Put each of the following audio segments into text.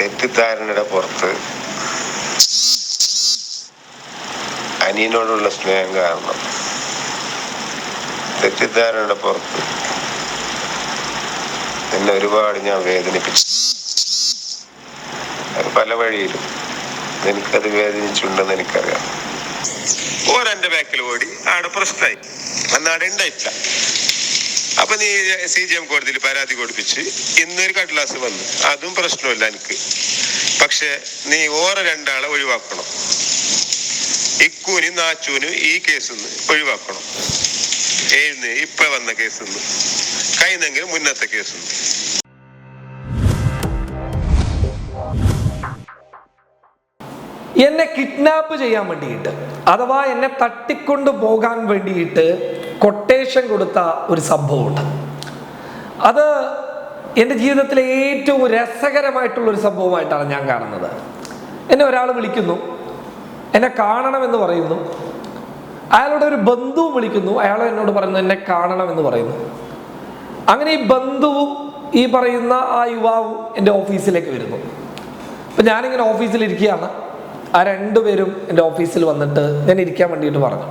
തെറ്റിദ്ധാരണയുടെ പുറത്ത് അനിയനോടുള്ള സ്നേഹം കാരണം തെറ്റിദ്ധാരണയുടെ പുറത്ത് എന്നെ ഒരുപാട് ഞാൻ വേദനിപ്പിച്ചു. പല വഴിയിലും എനിക്കത് വേദനിച്ചുണ്ടെന്ന് എനിക്കറിയാം. ഓരെന്റെ ബാക്കിൽ ഓടി ആടെ പ്രശ്നമായി. അന്നാടെ ഉണ്ടായിട്ടില്ല. അപ്പൊ നീ സി ജി എം കോടതിയിൽ പരാതി കൊടുപ്പിച്ച് ഇന്നൊരു കടലാസ് വന്നു. അതും പ്രശ്നമില്ല എനിക്ക്. പക്ഷെ നീ ഓറെ രണ്ടാളെ ഒഴിവാക്കണം. ഇക്കൂനും നാച്ചൂനും ഈ കേസിൽ നിന്ന് ഒഴിവാക്കണം. ഏഴുന്ന് ഇപ്പൊ വന്ന കേസിൽ നിന്ന് കഴിഞ്ഞെങ്കിൽ മുന്നത്തെ കേസിൽ നിന്ന് എന്നെ കിഡ്നാപ്പ് ചെയ്യാൻ വേണ്ടിയിട്ട് അഥവാ എന്നെ തട്ടിക്കൊണ്ട് പോകാൻ വേണ്ടിയിട്ട് കൊട്ടേഷൻ കൊടുത്ത ഒരു സംഭവമുണ്ട്. അത് എന്റെ ജീവിതത്തിലെ ഏറ്റവും രസകരമായിട്ടുള്ള ഒരു സംഭവമായിട്ടാണ് ഞാൻ കാണുന്നത്. എന്നെ ഒരാൾ വിളിക്കുന്നു. എന്നെ കാണണമെന്ന് പറയുന്നു. അയാളുടെ ഒരു ബന്ധുവും വിളിക്കുന്നു. അയാൾ എന്നോട് പറയുന്നു എന്നെ കാണണമെന്ന് പറയുന്നു. അങ്ങനെ ഈ ബന്ധുവും ഈ പറയുന്ന ആ യുവാവും എന്റെ ഓഫീസിലേക്ക് വരുന്നു. അപ്പം ഞാനിങ്ങനെ ഓഫീസിൽ ഇരിക്കുകയാണ് ആ രണ്ടുപേരും എന്റെ ഓഫീസിൽ വന്നിട്ട് ഞാൻ ഇരിക്കാൻ വേണ്ടിയിട്ട് പറഞ്ഞു.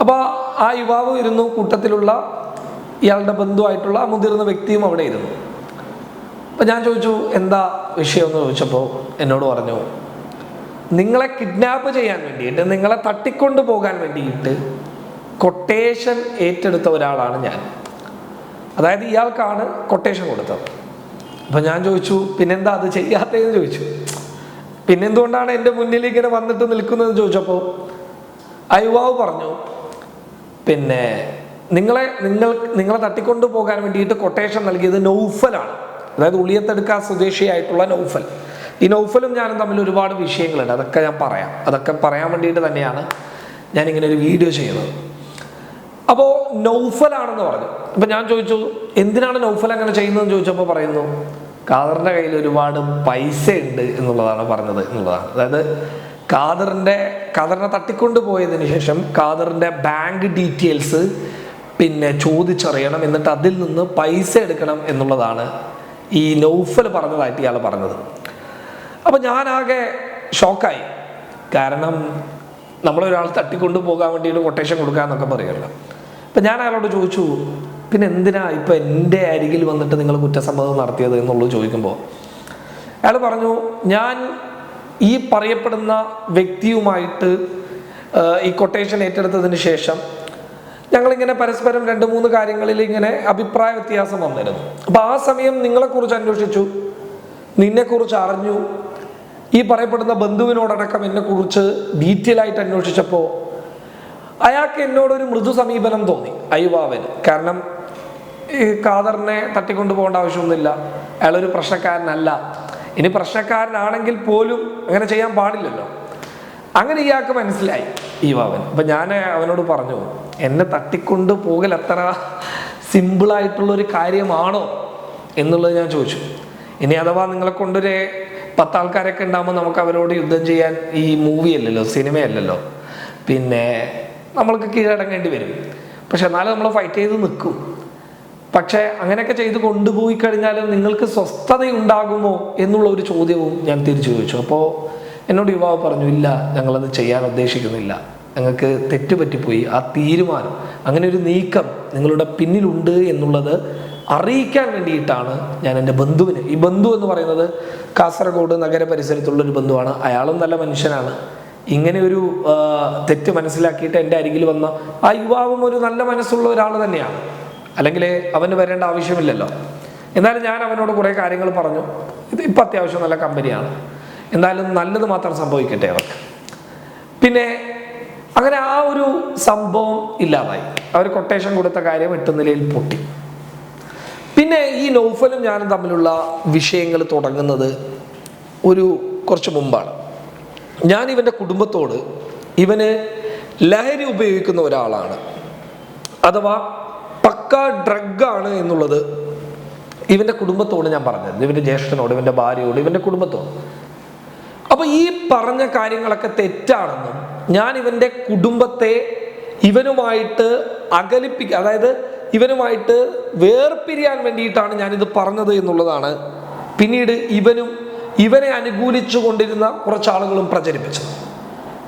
അപ്പോൾ ആ യുവാവ് ഇരുന്നു കൂട്ടത്തിലുള്ള ഇയാളുടെ ബന്ധുവായിട്ടുള്ള ആ മുതിർന്ന വ്യക്തിയും അവിടെ ഇരുന്നു. അപ്പം ഞാൻ ചോദിച്ചു എന്താ വിഷയം എന്ന് ചോദിച്ചപ്പോൾ എന്നോട് പറഞ്ഞു നിങ്ങളെ കിഡ്നാപ്പ് ചെയ്യാൻ വേണ്ടിയിട്ട് നിങ്ങളെ തട്ടിക്കൊണ്ടു പോകാൻ വേണ്ടിയിട്ട് കൊട്ടേഷൻ ഏറ്റെടുത്ത ഒരാളാണ് ഞാൻ. അതായത് ഇയാൾക്കാണ് കൊട്ടേഷൻ കൊടുത്തത്. അപ്പം ഞാൻ ചോദിച്ചു പിന്നെന്താ അത് ചെയ്യാത്തതെന്ന് ചോദിച്ചു? പിന്നെന്തുകൊണ്ടാണ് എന്റെ മുന്നിൽ ഇങ്ങനെ വന്നിട്ട് നിൽക്കുന്നതെന്ന് ചോദിച്ചപ്പോൾ ആ യുവാവ് പറഞ്ഞു പിന്നെ നിങ്ങളെ നിങ്ങൾ നിങ്ങളെ തട്ടിക്കൊണ്ടു പോകാൻ വേണ്ടിയിട്ട് കൊട്ടേഷൻ നൽകിയത് നൗഫലാണ്. അതായത് ഉളിയത്തെടുക്ക സ്വദേശിയായിട്ടുള്ള നൗഫൽ. ഈ നൗഫലും ഞാനും തമ്മിൽ ഒരുപാട് വിഷയങ്ങളുണ്ട്. അതൊക്കെ ഞാൻ പറയാം. അതൊക്കെ പറയാൻ വേണ്ടിയിട്ട് തന്നെയാണ് ഞാൻ ഇങ്ങനെ ഒരു വീഡിയോ ചെയ്യുന്നത്. അപ്പോൾ നൗഫലാണെന്ന് പറഞ്ഞു. അപ്പം ഞാൻ ചോദിച്ചു എന്തിനാണ് നൗഫൽ അങ്ങനെ ചെയ്യുന്നതെന്ന് ചോദിച്ചപ്പോൾ പറയുന്നു ഖാദറിന്റെ കയ്യിൽ ഒരുപാട് പൈസ ഉണ്ട് എന്നുള്ളതാണ് പറഞ്ഞത് എന്നുള്ളതാണ്. അതായത് ഖാദറിന്റെ ഖാദറിനെ തട്ടിക്കൊണ്ട് പോയതിന് ശേഷം ഖാദറിന്റെ ബാങ്ക് ഡീറ്റെയിൽസ് പിന്നെ ചോദിച്ചറിയണം എന്നിട്ട് അതിൽ നിന്ന് പൈസ എടുക്കണം എന്നുള്ളതാണ് ഈ നൗഫൽ പറഞ്ഞതായിട്ട് ഇയാൾ പറഞ്ഞത്. അപ്പം ഞാനാകെ ഷോക്കായി. കാരണം നമ്മളൊരാൾ തട്ടിക്കൊണ്ട് പോകാൻ വേണ്ടിയിട്ട് കൊട്ടേഷൻ കൊടുക്കാന്നൊക്കെ പറയുമല്ലോ അപ്പം ഞാൻ അയാളോട് ചോദിച്ചു പിന്നെ എന്തിനാ ഇപ്പം എന്റെ അരികിൽ വന്നിട്ട് നിങ്ങൾ കുറ്റസമ്മതം നടത്തിയത് എന്നുള്ളത് ചോദിക്കുമ്പോൾ അയാൾ പറഞ്ഞു ഞാൻ ഈ പറയപ്പെടുന്ന വ്യക്തിയുമായിട്ട് ഈ കൊട്ടേഷൻ ഏറ്റെടുത്തതിന് ശേഷം ഞങ്ങളിങ്ങനെ പരസ്പരം രണ്ട് മൂന്ന് കാര്യങ്ങളിൽ ഇങ്ങനെ അഭിപ്രായ വ്യത്യാസം വന്നിരുന്നു. അപ്പം ആ സമയം നിങ്ങളെക്കുറിച്ച് അന്വേഷിച്ചു നിന്നെക്കുറിച്ച് അറിഞ്ഞു. ഈ പറയപ്പെടുന്ന ബന്ധുവിനോടടക്കം എന്നെക്കുറിച്ച് ഡീറ്റെയിൽ ആയിട്ട് അന്വേഷിച്ചപ്പോൾ അയാൾക്ക് എന്നോടൊരു മൃദു സമീപനം തോന്നി അയ്യുവാവന്. കാരണം ഈ ഖാദറിനെ തട്ടിക്കൊണ്ടു പോകേണ്ട ആവശ്യമൊന്നുമില്ല. അയാളൊരു പ്രശ്നക്കാരനല്ല. ഇനി പ്രശ്നക്കാരനാണെങ്കിൽ പോലും അങ്ങനെ ചെയ്യാൻ പാടില്ലല്ലോ. അങ്ങനെ ഇയാൾക്ക് മനസ്സിലായി. ഈ വാവൻ. അപ്പം ഞാൻ അവനോട് പറഞ്ഞു എന്നെ തട്ടിക്കൊണ്ട് പോകൽ അത്ര സിമ്പിളായിട്ടുള്ളൊരു കാര്യമാണോ? എന്നുള്ളത് ഞാൻ ചോദിച്ചു. ഇനി അഥവാ നിങ്ങളെ കൊണ്ടൊരു പത്താൾക്കാരൊക്കെ ഉണ്ടാകുമ്പോൾ നമുക്ക് അവരോട് യുദ്ധം ചെയ്യാൻ ഈ മൂവി അല്ലല്ലോ സിനിമയല്ലല്ലോ പിന്നെ നമ്മൾക്ക് കീഴടങ്ങേണ്ടി വരും. പക്ഷെ എന്നാലും നമ്മൾ ഫൈറ്റ് ചെയ്ത് നിൽക്കും. പക്ഷേ അങ്ങനെയൊക്കെ ചെയ്ത് കൊണ്ടുപോയി കഴിഞ്ഞാൽ നിങ്ങൾക്ക് സ്വസ്ഥതയുണ്ടാകുമോ എന്നുള്ള ഒരു ചോദ്യവും ഞാൻ തിരിച്ചു ചോദിച്ചു അപ്പോൾ എന്നോട് യുവാവ് പറഞ്ഞു ഇല്ല ഞങ്ങളത് ചെയ്യാൻ ഉദ്ദേശിക്കുന്നില്ല. ഞങ്ങൾക്ക് തെറ്റുപറ്റിപ്പോയി. ആ തീരുമാനം അങ്ങനെ ഒരു നീക്കം നിങ്ങളുടെ പിന്നിലുണ്ട് എന്നുള്ളത് അറിയിക്കാൻ വേണ്ടിയിട്ടാണ് ഞാൻ എന്റെ ബന്ധുവിന്. ഈ ബന്ധു എന്ന് പറയുന്നത് കാസർഗോഡ് നഗര പരിസരത്തുള്ള ഒരു ബന്ധുവാണ്. അയാളും നല്ല മനുഷ്യനാണ്. ഇങ്ങനെ ഒരു തെറ്റ് മനസ്സിലാക്കിയിട്ട് എന്റെ അരികിൽ വന്ന ആ യുവാവും ഒരു നല്ല മനസ്സുള്ള ഒരാൾ തന്നെയാണ്. അല്ലെങ്കിൽ അവന് വരേണ്ട ആവശ്യമില്ലല്ലോ. എന്നാലും ഞാൻ അവനോട് കുറേ കാര്യങ്ങൾ പറഞ്ഞു. ഇത് ഇപ്പം അത്യാവശ്യം നല്ല കമ്പനിയാണ്. എന്തായാലും നല്ലത് മാത്രം സംഭവിക്കട്ടെ അവർക്ക്. പിന്നെ അങ്ങനെ ആ ഒരു സംഭവം ഇല്ലാതായി. അവർ കൊട്ടേഷൻ കൊടുത്ത കാര്യം എട്ട് നിലയിൽ പൊട്ടി. പിന്നെ ഈ നൗഫലും ഞാനും തമ്മിലുള്ള വിഷയങ്ങൾ തുടങ്ങുന്നത് ഒരു കുറച്ച് മുമ്പാണ്. ഞാൻ ഇവന്റെ കുടുംബത്തോട് ഇവന് ലഹരി ഉപയോഗിക്കുന്ന ഒരാളാണ്. അഥവാ പക്ക ഡ്രഗാണ് എന്നുള്ളത്. ഇവന്റെ കുടുംബത്തോട് ഞാൻ പറഞ്ഞത്. ഇവന്റെ ജ്യേഷ്ഠനോട് ഇവന്റെ ഭാര്യയോട് ഇവന്റെ കുടുംബത്തോട്. അപ്പൊ ഈ പറഞ്ഞ കാര്യങ്ങളൊക്കെ തെറ്റാണെന്നും ഞാൻ ഇവന്റെ കുടുംബത്തെ ഇവനുമായിട്ട് അകലിപ്പിക്കുക അതായത് ഇവനുമായിട്ട് വേർപിരിയാൻ വേണ്ടിയിട്ടാണ് ഞാനിത് പറഞ്ഞത് എന്നുള്ളതാണ് പിന്നീട് ഇവനും ഇവനെ അനുകൂലിച്ചു കൊണ്ടിരുന്ന കുറച്ച് ആളുകളും പ്രചരിപ്പിച്ചത്.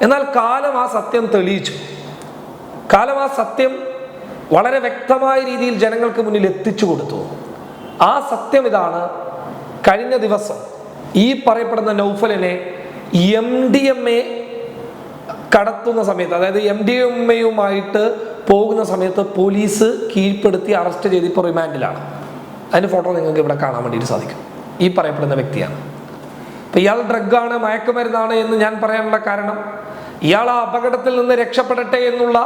എന്നാൽ കാലം ആ സത്യം തെളിയിച്ചു. കാലം ആ സത്യം വളരെ വ്യക്തമായ രീതിയിൽ ജനങ്ങൾക്ക് മുന്നിൽ എത്തിച്ചു കൊടുത്തു. ആ സത്യം ഇതാണ്. കഴിഞ്ഞ ദിവസം ഈ പറയപ്പെടുന്ന നൗഫലിനെ എം ഡി എം എ കടത്തുന്ന സമയത്ത് അതായത് എം ഡി എം എയുമായിട്ട് പോകുന്ന സമയത്ത് പോലീസ് കീഴ്പ്പെടുത്തി അറസ്റ്റ് ചെയ്ത് ഇപ്പോൾ റിമാൻഡിലാണ്. അതിന്റെ ഫോട്ടോ നിങ്ങൾക്ക് ഇവിടെ കാണാൻ വേണ്ടിയിട്ട് സാധിക്കും. ഈ പറയപ്പെടുന്ന വ്യക്തിയാണ്. അപ്പം ഇയാൾ ആണ് മയക്കുമരുന്നാണ് എന്ന് ഞാൻ പറയാനുള്ള കാരണം ഇയാൾ ആ അപകടത്തിൽ നിന്ന് രക്ഷപ്പെടട്ടെ എന്നുള്ള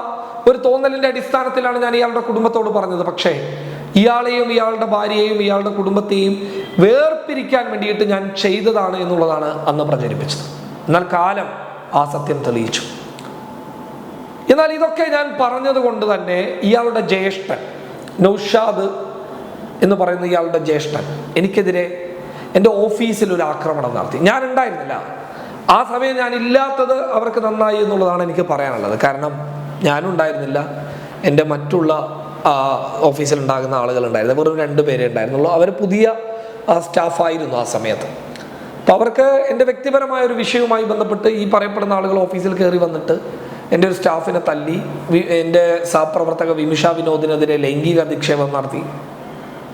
ഒരു തോന്നലിന്റെ അടിസ്ഥാനത്തിലാണ് ഞാൻ ഇയാളുടെ കുടുംബത്തോട് പറഞ്ഞത്. പക്ഷേ ഇയാളെയും ഇയാളുടെ ഭാര്യയെയും ഇയാളുടെ കുടുംബത്തെയും വേർപിരിക്കാൻ വേണ്ടിയിട്ട് ഞാൻ ചെയ്തതാണ് എന്നുള്ളതാണ് അന്ന് പ്രചരിപ്പിച്ചത്. എന്നാൽ കാലം ആ സത്യം തെളിയിച്ചു. എന്നാൽ ഇതൊക്കെ ഞാൻ പറഞ്ഞത് കൊണ്ട് തന്നെ ഇയാളുടെ ജ്യേഷ്ഠൻ നൗഷാദ് എന്ന് പറയുന്ന ഇയാളുടെ ജ്യേഷ്ഠൻ എനിക്കെതിരെ എന്റെ ഓഫീസിൽ ഒരു ആക്രമണം നടത്തി. ഞാൻ ഉണ്ടായിരുന്നില്ല. ആ സമയം ഞാൻ ഇല്ലാത്തത് അവർക്ക് നന്നായി എന്നുള്ളതാണ് എനിക്ക് പറയാനുള്ളത്. കാരണം ഞാനുണ്ടായിരുന്നില്ല. എന്റെ മറ്റുള്ള ഓഫീസിൽ ഉണ്ടാകുന്ന ആളുകളുണ്ടായിരുന്നു. വെറും രണ്ട് പേരേ ഉണ്ടായിരുന്നുള്ളൂ. അവർ പുതിയ സ്റ്റാഫായിരുന്നു ആ സമയത്ത്. അപ്പോൾ അവർക്ക് എന്റെ വ്യക്തിപരമായ ഒരു വിഷയവുമായി ബന്ധപ്പെട്ട് ഈ പറയപ്പെടുന്ന ആളുകൾ ഓഫീസിൽ കയറി വന്നിട്ട് എന്റെ ഒരു സ്റ്റാഫിനെ തല്ലി എന്റെ സഹപ്രവർത്തക വിമിഷ വിനോദിനെതിരെ ലൈംഗിക അധിക്ഷേപം നടത്തി.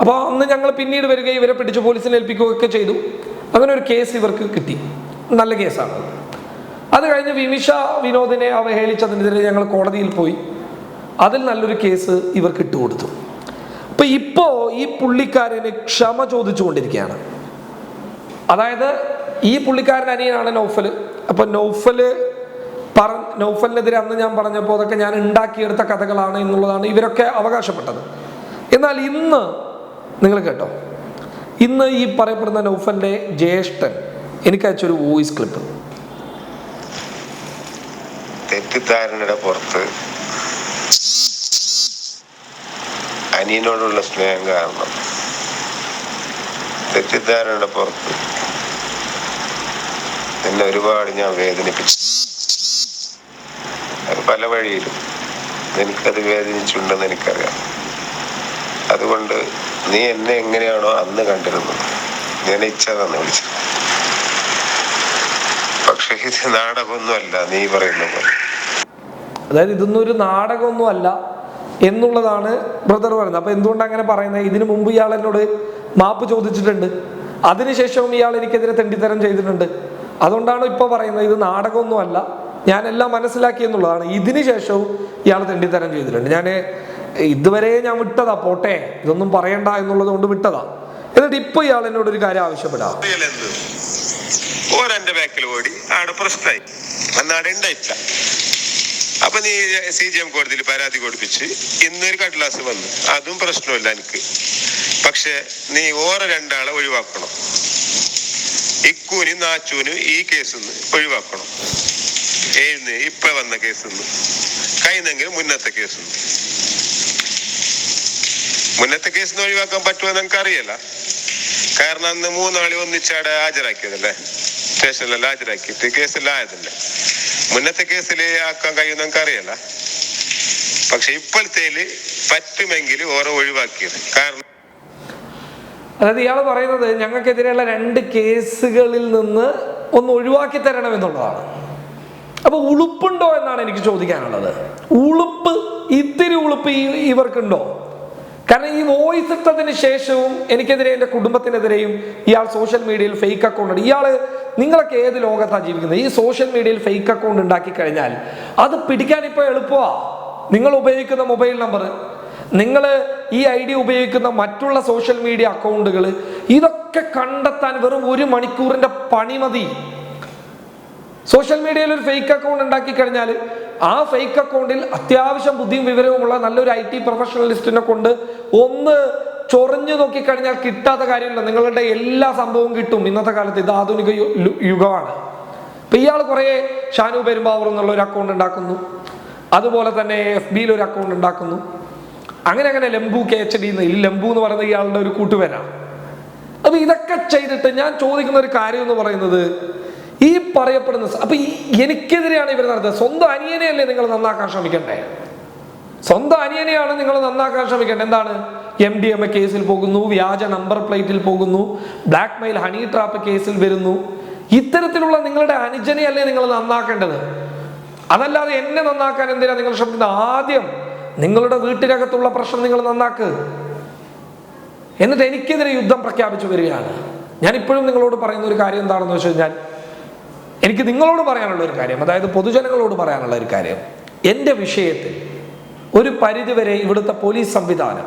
അപ്പോൾ അന്ന് ഞങ്ങൾ പിന്നീട് വരികയും ഇവരെ പിടിച്ച് പോലീസിനെ ഏൽപ്പിക്കുകയൊക്കെ ചെയ്തു. അങ്ങനെ ഒരു കേസ് ഇവർക്ക് കിട്ടി. നല്ല കേസാണ്. അത്. കഴിഞ്ഞ് വിമിഷ വിനോദിനെ അവഹേളിച്ചതിനെതിരെ ഞങ്ങൾ കോടതിയിൽ പോയി. അതിൽ നല്ലൊരു കേസ് ഇവർക്ക് ഇട്ടുകൊടുത്തു അപ്പൊ ഇപ്പോ ഈ പുള്ളിക്കാരന് ക്ഷമ ചോദിച്ചുകൊണ്ടിരിക്കുകയാണ്. അതായത് ഈ പുള്ളിക്കാരൻ അനിയനാണ് നൗഫൽ അപ്പൊ നൗഫൽ പറ നൗഫലിനെതിരെ അന്ന് ഞാൻ പറഞ്ഞപ്പോൾ അതൊക്കെ ഞാൻ ഉണ്ടാക്കിയെടുത്ത കഥകളാണ് എന്നുള്ളതാണ് ഇവരൊക്കെ അവകാശപ്പെട്ടത്. എന്നാൽ ഇന്ന് നിങ്ങൾ കേട്ടോ? ഇന്ന് ഈ പറയപ്പെടുന്ന നൗഫലിന്റെ ജ്യേഷ്ഠൻ എനിക്ക് അയച്ചൊരു വോയിസ് ക്ലിപ്പ് തെറ്റിദ്ധാരണയുടെ പുറത്ത് അനിയനോടുള്ള സ്നേഹം കാരണം. തെറ്റിദ്ധാരണയുടെ പുറത്ത് എന്നെ ഒരുപാട് ഞാൻ വേദനിപ്പിച്ചു. അത് പല വഴിയിലും എനിക്കത് വേദനിച്ചിട്ടുണ്ടെന്ന് എനിക്കറിയാം. അതുകൊണ്ട് നീ എന്നെ എങ്ങനെയാണോ അന്ന് കണ്ടിരുന്നത്? ഞാൻ ഇച്ഛാതെന്ന് വിളിച്ചത് പക്ഷെ ഇത് നാടകമൊന്നുമല്ല നീ പറയുന്ന പോലെ. അതായത് ഇതൊന്നും ഒരു നാടകമൊന്നും അല്ല എന്നുള്ളതാണ് ബ്രദർ പറയുന്നത്. അപ്പൊ എന്തുകൊണ്ട് അങ്ങനെ പറയുന്നത്? ഇതിനു മുമ്പ് ഇയാൾ എന്നോട് മാപ്പ് ചോദിച്ചിട്ടുണ്ട്. അതിനുശേഷവും ഇയാൾ എനിക്കെതിരെ തെണ്ടിത്തരം ചെയ്തിട്ടുണ്ട്. അതുകൊണ്ടാണ് ഇപ്പൊ പറയുന്നത് ഇത് നാടകമൊന്നും അല്ല എല്ലാം മനസ്സിലാക്കി എന്നുള്ളതാണ്. ഇതിനു ശേഷവും ഇയാൾ തെണ്ടിത്തരം ചെയ്തിട്ടുണ്ട്. ഞാൻ ഇതുവരെ ഞാൻ വിട്ടതാ പോട്ടെ. ഇതൊന്നും പറയണ്ട എന്നുള്ളത് കൊണ്ട് വിട്ടതാ. എന്നിട്ട് ഇപ്പൊ ഇയാൾ എന്നോട് ഒരു കാര്യം ആവശ്യപ്പെടാം. ഓരെന്റെ ബാക്കിൽ ഓടി ആടെ പ്രശ്നമായി അന്നാടെ ഉണ്ടായിട്ടില്ല അപ്പൊ നീ സി ജി എം കോടതിയിൽ പരാതി കൊടുപ്പിച്ച് ഇന്നൊരു കടലാസ് വന്നു. അതും പ്രശ്നമില്ല എനിക്ക്. പക്ഷെ നീ ഓരോ രണ്ടാളെ ഒഴിവാക്കണം. ഇക്കൂനും നാച്ചൂനും ഈ കേസിൽ ഒഴിവാക്കണം. എഴുന്ന് ഇപ്പൊ വന്ന കേസിൽ നിന്ന് മുന്നത്തെ കേസിൽ മുന്നത്തെ കേസിൽ നിന്ന് ഒഴിവാക്കാൻ പറ്റുമോ നമുക്ക് അറിയില്ല കാരണം അന്ന് മൂന്നാളി ഒന്നിച്ചാടെ ഹാജരാക്കിയതല്ലേ? സ്റ്റേഷനിലെല്ലാം ഹാജരാക്കിയിട്ട് കേസിലായതല്ലേ മുന്നത്തെ കേസിൽ ആക്കാൻ കഴിയും നമുക്ക് അറിയില്ല പക്ഷെ ഇപ്പോഴത്തേൽ പറ്റുമെങ്കിൽ ഓരോ ഒഴിവാക്കിയത്. കാരണം അതായത് ഇയാൾ പറയുന്നത് ഞങ്ങൾക്കെതിരെയുള്ള രണ്ട് കേസുകളിൽ നിന്ന് ഒന്ന് ഒഴിവാക്കി തരണം എന്നുള്ളതാണ്. അപ്പൊ ഉളുപ്പുണ്ടോ എന്നാണ് എനിക്ക് ചോദിക്കാനുള്ളത്. ഉളുപ്പ് ഇത്തിരി ഉളുപ്പ് ഇവർക്കുണ്ടോ? കാരണം ഈ വോയിസ് ഇട്ടതിന് ശേഷവും എനിക്കെതിരെ എന്റെ കുടുംബത്തിനെതിരെയും ഇയാൾ സോഷ്യൽ മീഡിയയിൽ ഫേക്ക് അക്കൗണ്ട് ഉണ്ട്. ഇയാൾ നിങ്ങളൊക്കെ ഏത് ലോകത്താണ് ജീവിക്കുന്നത്? ഈ സോഷ്യൽ മീഡിയയിൽ ഫേക്ക് അക്കൗണ്ട് ഉണ്ടാക്കി കഴിഞ്ഞാൽ അത് പിടിക്കാൻ ഇപ്പോൾ എളുപ്പമാ. നിങ്ങൾ ഉപയോഗിക്കുന്ന മൊബൈൽ നമ്പർ നിങ്ങൾ ഈ ഐ ഡി ഉപയോഗിക്കുന്ന മറ്റുള്ള സോഷ്യൽ മീഡിയ അക്കൗണ്ടുകൾ ഇതൊക്കെ കണ്ടെത്താൻ വെറും ഒരു മണിക്കൂറിന്റെ പണി മതി. സോഷ്യൽ മീഡിയയിൽ ഒരു ഫേക്ക് അക്കൗണ്ട് ഉണ്ടാക്കി കഴിഞ്ഞാൽ ആ ഫേക്ക് അക്കൗണ്ടിൽ അത്യാവശ്യം ബുദ്ധിയും വിവരവുമുള്ള നല്ലൊരു ഐ ടി പ്രൊഫഷണലിസ്റ്റിനെ കൊണ്ട് ഒന്ന് ചൊറിഞ്ഞു നോക്കിക്കഴിഞ്ഞാൽ കിട്ടാത്ത കാര്യമില്ല. നിങ്ങളുടെ എല്ലാ സംഭവവും കിട്ടും. ഇന്നത്തെ കാലത്ത് ഇത് ആധുനിക യുഗമാണ്. ഇപ്പൊ ഇയാൾ കുറേ ഷാനു പെരുമ്പാവൂർ എന്നുള്ള ഒരു അക്കൗണ്ട് ഉണ്ടാക്കുന്നു. അതുപോലെ തന്നെ എഫ് ബിയിൽ ഒരു അക്കൗണ്ട് ഉണ്ടാക്കുന്നു. അങ്ങനെ അങ്ങനെ ലംബു കെ എച്ച് ഡി ഈ ലംബു എന്ന് പറയുന്ന ഇയാളുടെ ഒരു കൂട്ടുപേരാണ് അപ്പൊ ഇതൊക്കെ ചെയ്തിട്ട് ഞാൻ ചോദിക്കുന്ന ഒരു കാര്യം എന്ന് പറയുന്നത് ഈ പറയപ്പെടുന്ന അപ്പൊ ഈ എനിക്കെതിരെയാണ് ഇവർ നടത്തുന്നത് സ്വന്തം അനിയനെയല്ലേ നിങ്ങൾ നന്നാക്കാൻ ശ്രമിക്കണ്ടേ? സ്വന്തം അനിയനെയാണ് നിങ്ങൾ നന്നാക്കാൻ ശ്രമിക്കേണ്ടത് എന്താണ്? എം ഡി എം എ കേസിൽ പോകുന്നു വ്യാജ നമ്പർ പ്ലേറ്റിൽ പോകുന്നു ബ്ലാക്ക് മെയിൽ ഹണി ട്രാപ്പ് കേസിൽ വരുന്നു. ഇത്തരത്തിലുള്ള നിങ്ങളുടെ അനുജനെയല്ലേ നിങ്ങൾ നന്നാക്കേണ്ടത്? അതല്ലാതെ എന്നെ നന്നാക്കാൻ എന്തിനാ നിങ്ങൾ ശ്രമിക്കുന്നത്? ആദ്യം നിങ്ങളുടെ വീട്ടിനകത്തുള്ള പ്രശ്നം നിങ്ങൾ നന്നാക്ക്. എന്നിട്ട് എനിക്കെതിരെ യുദ്ധം പ്രഖ്യാപിച്ചു വരികയാണ്. ഞാൻ ഇപ്പോഴും നിങ്ങളോട് പറയുന്ന ഒരു കാര്യം എന്താണെന്ന് വെച്ച് കഴിഞ്ഞാൽ എനിക്ക് നിങ്ങളോട് പറയാനുള്ള ഒരു കാര്യം അതായത് പൊതുജനങ്ങളോട് പറയാനുള്ള ഒരു കാര്യം. എന്റെ വിഷയത്തിൽ ഒരു പരിധിവരെ ഇവിടുത്തെ പോലീസ് സംവിധാനം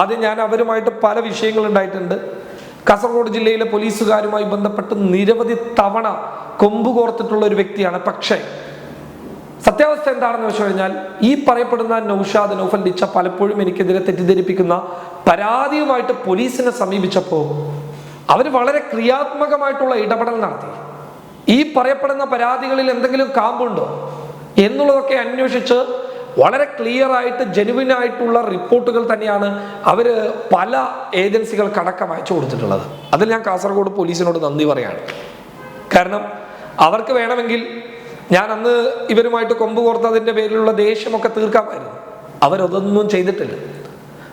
ആദ്യം ഞാൻ അവരുമായിട്ട് പല വിഷയങ്ങൾ ഉണ്ടായിട്ടുണ്ട്. കാസർഗോഡ് ജില്ലയിലെ പോലീസുകാരുമായി ബന്ധപ്പെട്ട് നിരവധി തവണ കൊമ്പ് കോർത്തിട്ടുള്ള ഒരു വ്യക്തിയാണ്. പക്ഷേ സത്യാവസ്ഥ എന്താണെന്ന് വെച്ച് കഴിഞ്ഞാൽ ഈ പറയപ്പെടുന്ന നൌഷാദ് നൌഫൽ ഡിച്ച പലപ്പോഴും എനിക്കെതിരെ തെറ്റിദ്ധരിപ്പിക്കുന്ന പരാതിയുമായിട്ട് പോലീസിനെ സമീപിച്ചപ്പോൾ അവർ വളരെ ക്രിയാത്മകമായിട്ടുള്ള ഇടപെടൽ നടത്തി. ഈ പറയപ്പെടുന്ന പരാതികളിൽ എന്തെങ്കിലും കാമ്പുണ്ടോ എന്നുള്ളതൊക്കെ അന്വേഷിച്ച് വളരെ ക്ലിയർ ആയിട്ട് ജെനുവിൻ ആയിട്ടുള്ള റിപ്പോർട്ടുകൾ തന്നെയാണ് അവർ പല ഏജൻസികൾ അടക്കം അയച്ചു കൊടുത്തിട്ടുള്ളത്. അതിൽ ഞാൻ കാസർഗോഡ് പോലീസിനോട് നന്ദി പറയാണ്. കാരണം അവർക്ക് വേണമെങ്കിൽ ഞാൻ അന്ന് ഇവരുമായിട്ട് കൊമ്പ് കോർത്തതിന്റെ പേരിലുള്ള ദേഷ്യമൊക്കെ തീർക്കാമായിരുന്നു. അവരതൊന്നും ചെയ്തിട്ടില്ല.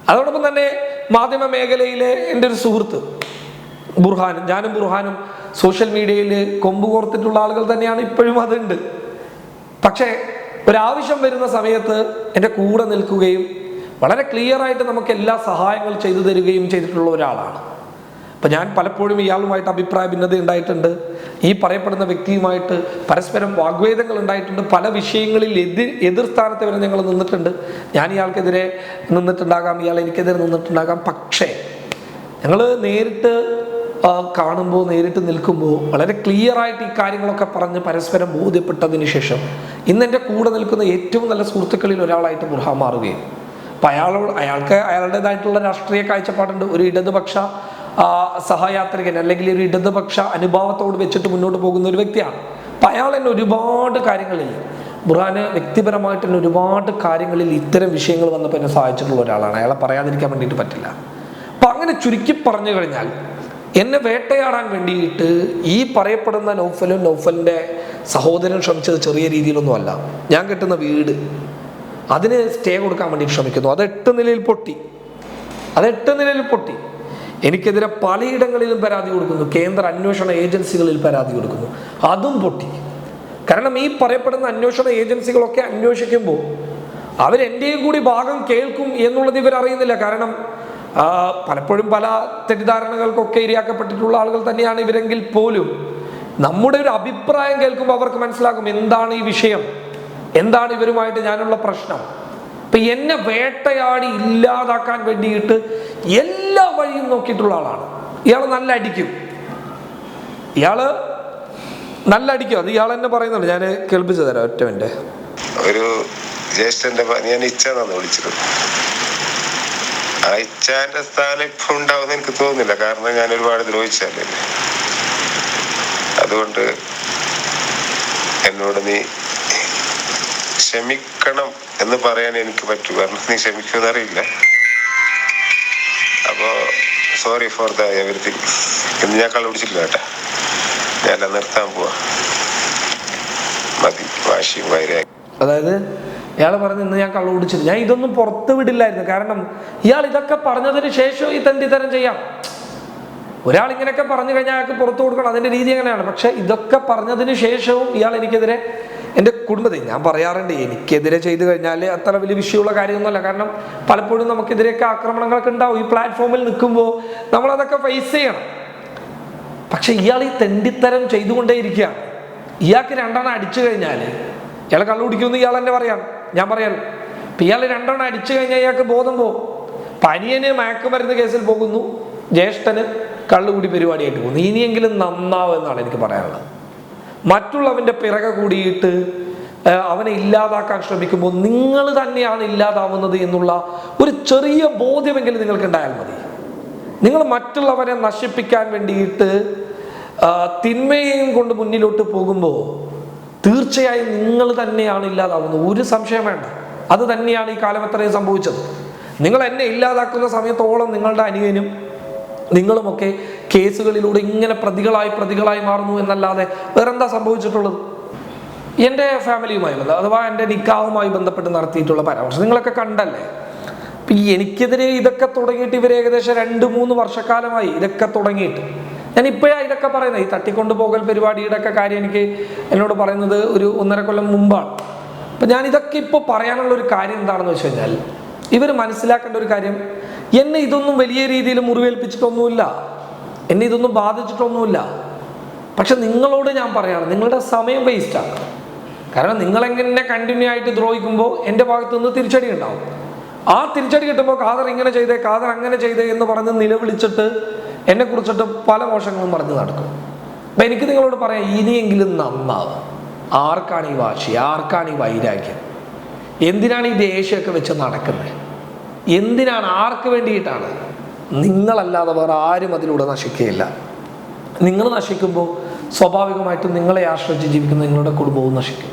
അതോടൊപ്പം തന്നെ മാധ്യമ മേഖലയിലെ എന്റെ ഒരു സുഹൃത്ത് ബുർഹാനും ഞാനും ബുർഹാനും സോഷ്യൽ മീഡിയയിൽ കൊമ്പ് കോർത്തിട്ടുള്ള ആളുകൾ തന്നെയാണ് ഇപ്പോഴും അതുണ്ട്. പക്ഷേ ഒരാവശ്യം വരുന്ന സമയത്ത് എന്റെ കൂടെ നിൽക്കുകയും വളരെ ക്ലിയർ ആയിട്ട് നമുക്ക് എല്ലാ സഹായങ്ങൾ ചെയ്തു തരികയും ചെയ്തിട്ടുള്ള ഒരാളാണ്. അപ്പം ഞാൻ പലപ്പോഴും ഇയാളുമായിട്ട് അഭിപ്രായ ഭിന്നത ഉണ്ടായിട്ടുണ്ട്. ഈ പറയപ്പെടുന്ന വ്യക്തിയുമായിട്ട് പരസ്പരം വാഗ്വേദങ്ങൾ ഉണ്ടായിട്ടുണ്ട്. പല വിഷയങ്ങളിൽ എതിർ എതിർ സ്ഥാനത്ത് വരെ ഞങ്ങൾ നിന്നിട്ടുണ്ട്. ഞാൻ ഇയാൾക്കെതിരെ നിന്നിട്ടുണ്ടാകാം ഇയാൾ എനിക്കെതിരെ നിന്നിട്ടുണ്ടാകാം. പക്ഷേ ഞങ്ങൾ നേരിട്ട് കാണുമ്പോൾ നേരിട്ട് നിൽക്കുമ്പോൾ വളരെ ക്ലിയർ ആയിട്ട് ഈ കാര്യങ്ങളൊക്കെ പറഞ്ഞ് പരസ്പരം ബോധ്യപ്പെട്ടതിന് ശേഷം ഇന്ന് എന്റെ കൂടെ നിൽക്കുന്ന ഏറ്റവും നല്ല സുഹൃത്തുക്കളിൽ ഒരാളായിട്ട് ബുർഹ മാറുകയും. അപ്പം അയാളോട് അയാൾക്ക് അയാളുടേതായിട്ടുള്ള രാഷ്ട്രീയ കാഴ്ചപ്പാടുണ്ട്. ഒരു ഇടതുപക്ഷ സഹയാത്രികൻ അല്ലെങ്കിൽ ഒരു ഇടതുപക്ഷ അനുഭാവത്തോട് വെച്ചിട്ട് മുന്നോട്ട് പോകുന്ന ഒരു വ്യക്തിയാണ്. അപ്പം അയാൾ എന്നെ ഒരുപാട് കാര്യങ്ങളിൽ ബുർഹാന് വ്യക്തിപരമായിട്ട് തന്നെ ഒരുപാട് കാര്യങ്ങളിൽ ഇത്തരം വിഷയങ്ങൾ വന്നപ്പോൾ എന്നെ സഹായിച്ചിട്ടുള്ള ഒരാളാണ്. അയാളെ പറയാതിരിക്കാൻ വേണ്ടിയിട്ട് പറ്റില്ല. അപ്പം അങ്ങനെ ചുരുക്കി പറഞ്ഞു കഴിഞ്ഞാൽ എന്നെ വേട്ടയാടാൻ വേണ്ടിയിട്ട് ഈ പറയപ്പെടുന്ന നൗഫലും നൗഫലിന്റെ സഹോദരൻ ശ്രമിച്ചത് ചെറിയ രീതിയിലൊന്നും അല്ല. ഞാൻ കെട്ടുന്ന വീട്. അതിന് സ്റ്റേ കൊടുക്കാൻ വേണ്ടി ശ്രമിക്കുന്നു. അത് എട്ട് നിലയിൽ പൊട്ടി. അത് എട്ട് നിലയിൽ പൊട്ടി. എനിക്കെതിരെ പലയിടങ്ങളിലും പരാതി കൊടുക്കുന്നു. കേന്ദ്ര അന്വേഷണ ഏജൻസികളിൽ പരാതി കൊടുക്കുന്നു. അതും പൊട്ടി. കാരണം ഈ പറയപ്പെടുന്ന അന്വേഷണ ഏജൻസികളൊക്കെ അന്വേഷിക്കുമ്പോൾ അവരെന്റെയും കൂടി ഭാഗം കേൾക്കും എന്നുള്ളത് ഇവർ അറിയുന്നില്ല കാരണം പലപ്പോഴും പല തെറ്റിദ്ധാരണകൾക്കൊക്കെ ഇരയാക്കപ്പെട്ടിട്ടുള്ള ആളുകൾ തന്നെയാണ് ഇവരെങ്കിൽ പോലും. നമ്മുടെ ഒരു അഭിപ്രായം കേൾക്കുമ്പോൾ അവർക്ക് മനസ്സിലാകും എന്താണ് ഈ വിഷയം. എന്താണ് ഇവരുമായിട്ട് ഞാനുള്ള പ്രശ്നം. ഇപ്പൊ എന്നെ വേട്ടയാടി ഇല്ലാതാക്കാൻ വേണ്ടിയിട്ട് എല്ലാ വഴിയും നോക്കിയിട്ടുള്ള ആളാണ്. ഇയാൾ നല്ല അടിക്കും. ഇയാൾ നല്ല അടിക്കും. അത് ഇയാൾ എന്നെ പറയുന്നുണ്ട്. ഞാൻ കേൾപ്പിച്ചു തരാം ഒറ്റ മിനിറ്റ്. ഒരു ജ്യേഷ്ഠന്റെ ഞാൻ ഇച്ചാന്നാണ് വിളിച്ചത്. ഇച്ചാന്റെ സ്ഥാനം ഇപ്പൊ ഉണ്ടാവുമെന്ന് എനിക്ക് തോന്നുന്നില്ല. കാരണം ഞാൻ ഒരുപാട് ദ്രോഹിച്ചല്ലേ അതുകൊണ്ട് എന്നോട് നീ ക്ഷമിക്കണം എന്ന് പറയാൻ എനിക്ക് പറ്റൂ. കാരണം നീ ക്ഷമിക്കുമെന്ന് അറിയില്ല. അപ്പോ സോറി ഫോർ ദ എവറിത്തിങ് ഇന്ന് ഞാൻ കള്ളു പിടിച്ചിട്ടില്ല കേട്ടാ. ഞാൻ നിർത്താൻ പോവാ. മതി. വാശിയും വൈരാഗ്യം അതായത് ഇയാൾ പറഞ്ഞു ഇന്ന് ഞാൻ കള്ളു കുടിച്ചില്ല ഞാൻ ഇതൊന്നും പുറത്ത് വിടില്ലായിരുന്നു. കാരണം ഇയാൾ ഇതൊക്കെ പറഞ്ഞതിന് ശേഷം ഈ തണ്ടിത്തരം ചെയ്യാം. ഒരാൾ ഇങ്ങനെയൊക്കെ പറഞ്ഞു കഴിഞ്ഞാൽ അയാൾക്ക് പുറത്തു കൊടുക്കണം. അതിന്റെ രീതി എങ്ങനെയാണ്? പക്ഷെ ഇതൊക്കെ പറഞ്ഞതിന് ശേഷവും ഇയാൾ എനിക്കെതിരെ എന്റെ കുടുംബത്തെ ഞാൻ പറയാറുണ്ട് എനിക്കെതിരെ ചെയ്തു കഴിഞ്ഞാൽ അത്ര വലിയ വിഷയമുള്ള കാര്യമൊന്നുമല്ല. കാരണം പലപ്പോഴും നമുക്കെതിരെയൊക്കെ ആക്രമണങ്ങളൊക്കെ ഉണ്ടാവും. ഈ പ്ലാറ്റ്ഫോമിൽ നിൽക്കുമ്പോൾ നമ്മളതൊക്കെ ഫേസ് ചെയ്യണം. പക്ഷെ ഇയാൾ ഈ തെണ്ടിത്തരം ചെയ്തുകൊണ്ടേയിരിക്കുകയാണ്. ഇയാൾക്ക് രണ്ടെണ്ണം അടിച്ചു കഴിഞ്ഞാൽ ഇയാൾ കള്ളു കുടിക്കുമെന്ന് ഇയാൾ തന്നെ പറയാം. ഞാൻ പറയാൻ ഇയാൾ രണ്ടെണ്ണം അടിച്ചു കഴിഞ്ഞാൽ ഇയാൾക്ക് ബോധം പോകും പനിയന് മയക്കുമരുന്ന് കേസിൽ പോകുന്നു ജ്യേഷ്ഠന് കള്ളുകൂടി പരിപാടിയായിട്ട് പോകുന്നു. ഇനിയെങ്കിലും നന്നാവും എന്നാണ് എനിക്ക് പറയാനുള്ളത്. മറ്റുള്ളവന്റെ പിറകെ കൂടിയിട്ട് അവനെ ഇല്ലാതാക്കാൻ ശ്രമിക്കുമ്പോൾ നിങ്ങൾ തന്നെയാണ് ഇല്ലാതാവുന്നത് എന്നുള്ള ഒരു ചെറിയ ബോധ്യമെങ്കിലും നിങ്ങൾക്ക് ഉണ്ടായാൽ മതി. നിങ്ങൾ മറ്റുള്ളവരെ നശിപ്പിക്കാൻ വേണ്ടിയിട്ട് തിന്മയെയും കൊണ്ട് മുന്നിലോട്ട് പോകുമ്പോൾ തീർച്ചയായും നിങ്ങൾ തന്നെയാണ് ഇല്ലാതാവുന്നത്. ഒരു സംശയം വേണ്ട. അത് തന്നെയാണ് ഈ കാലം എത്രയും സംഭവിച്ചത്. നിങ്ങൾ എന്നെ ഇല്ലാതാക്കുന്ന സമയത്തോളം നിങ്ങളുടെ അനിയനും നിങ്ങളുമൊക്കെ കേസുകളിലൂടെ ഇങ്ങനെ പ്രതികളായി പ്രതികളായി മാറുന്നു എന്നല്ലാതെ വേറെന്താ സംഭവിച്ചിട്ടുള്ളത്? എന്റെ ഫാമിലിയുമായി ബന്ധം അഥവാ എന്റെ നിക്കാഹുമായി ബന്ധപ്പെട്ട് നടത്തിയിട്ടുള്ള പരാമർശം നിങ്ങളൊക്കെ കണ്ടല്ലേ? എനിക്കെതിരെ ഇതൊക്കെ തുടങ്ങിയിട്ട് ഇവർ ഏകദേശം രണ്ട് മൂന്ന് വർഷക്കാലമായി ഇതൊക്കെ തുടങ്ങിയിട്ട്. ഞാൻ ഇപ്പോഴാണ് ഇതൊക്കെ പറയുന്നത്. ഈ തട്ടിക്കൊണ്ടു പോകൽ പരിപാടിയുടെ ഒക്കെ കാര്യം എനിക്ക് എന്നോട് പറയുന്നത് ഒരു ഒന്നര കൊല്ലം മുമ്പാണ്. അപ്പം ഞാൻ ഇതൊക്കെ ഇപ്പോൾ പറയാനുള്ള ഒരു കാര്യം എന്താണെന്ന് വെച്ച് കഴിഞ്ഞാൽ ഇവർ മനസ്സിലാക്കേണ്ട ഒരു കാര്യം എന്നെ ഇതൊന്നും വലിയ രീതിയിൽ മുറിവേൽപ്പിച്ചിട്ടൊന്നുമില്ല. എന്നെ ഇതൊന്നും ബാധിച്ചിട്ടൊന്നുമില്ല. പക്ഷെ നിങ്ങളോട് ഞാൻ പറയാണ് നിങ്ങളുടെ സമയം വേസ്റ്റാണ് കാരണം നിങ്ങളെങ്ങനെ കണ്ടിന്യൂ ആയിട്ട് ദ്രോഹിക്കുമ്പോൾ എന്റെ ഭാഗത്തു നിന്ന് തിരിച്ചടി ഉണ്ടാവും ആ തിരിച്ചടി കിട്ടുമ്പോൾ കാതർ ഇങ്ങനെ ചെയ്തേ കാതർ അങ്ങനെ ചെയ്തേ എന്ന് പറഞ്ഞ് നിലവിളിച്ചിട്ട് എന്നെ കുറിച്ചിട്ട് പല മോശങ്ങളും പറഞ്ഞ് നടക്കും. അപ്പം എനിക്ക് നിങ്ങളോട് പറയാം ഇനിയെങ്കിലും നന്നാവും. ആർക്കാണ് ഈ വാശി? ആർക്കാണ് ഈ വൈരാഗ്യം? എന്തിനാണ് ഈ ദേഷ്യമൊക്കെ വെച്ച് നടക്കുന്നത് എന്തിനാണ്? ആർക്ക് വേണ്ടിയിട്ടാണ്? നിങ്ങളല്ലാതെ വേറെ ആരും അതിലൂടെ നശിക്കുകയില്ല. നിങ്ങൾ നശിക്കുമ്പോൾ സ്വാഭാവികമായിട്ടും നിങ്ങളെ ആശ്രയിച്ച് ജീവിക്കുന്ന നിങ്ങളുടെ കുടുംബവും നശിക്കും.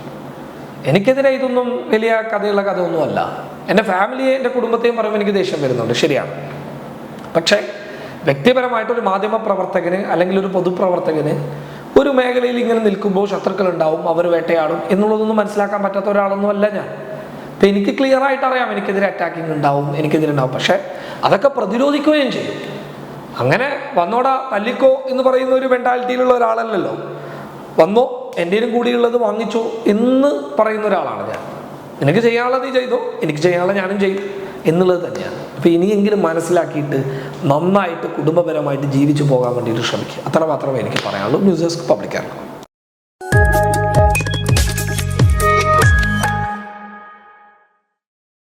എനിക്കെതിരെ ഇതൊന്നും വലിയ കഥയുള്ള കഥയൊന്നുമല്ല. എന്റെ ഫാമിലിയെ എന്റെ കുടുംബത്തെയും പറയുമ്പോൾ എനിക്ക് ദേഷ്യം വരുന്നുണ്ട്. ശരിയാണ്. പക്ഷേ വ്യക്തിപരമായിട്ടൊരു മാധ്യമ പ്രവർത്തകന് അല്ലെങ്കിൽ ഒരു പൊതുപ്രവർത്തകന് ഒരു മേഖലയിൽ ഇങ്ങനെ നിൽക്കുമ്പോൾ ശത്രുക്കൾ ഉണ്ടാവും അവർ വേട്ടയാടും എന്നുള്ളതൊന്നും മനസ്സിലാക്കാൻ പറ്റാത്ത ഒരാളൊന്നും അല്ല ഞാൻ. അപ്പം എനിക്ക് ക്ലിയർ ആയിട്ട് അറിയാം എനിക്കെതിരെ അറ്റാക്കിംഗ് ഉണ്ടാവും എനിക്കെതിരെ ഉണ്ടാവും. പക്ഷേ അതൊക്കെ പ്രതിരോധിക്കുകയും ചെയ്യും. അങ്ങനെ വന്നോടാ തല്ലിക്കോ എന്ന് പറയുന്ന ഒരു മെന്റാലിറ്റിയിലുള്ള ഒരാളല്ലല്ലോ. വന്നോ എന്റെയും കൂടിയുള്ളത് വാങ്ങിച്ചോ എന്ന് പറയുന്ന ഒരാളാണ് ഞാൻ. നിനക്ക് ചെയ്യാനുള്ളത് നീ ചെയ്തു? എനിക്ക് ചെയ്യാനുള്ളത് ഞാനും ചെയ്യും. എന്നുള്ളത് തന്നെയാണ്. അപ്പോൾ ഇനിയെങ്കിലും മനസ്സിലാക്കിയിട്ട് നന്നായിട്ട് കുടുംബപരമായിട്ട് ജീവിച്ചു പോകാൻ വേണ്ടിയിട്ട് ശ്രമിക്കുക. അത്ര മാത്രമേ എനിക്ക് പറയാനുള്ളൂ. News desk പബ്ലിക്കാണ്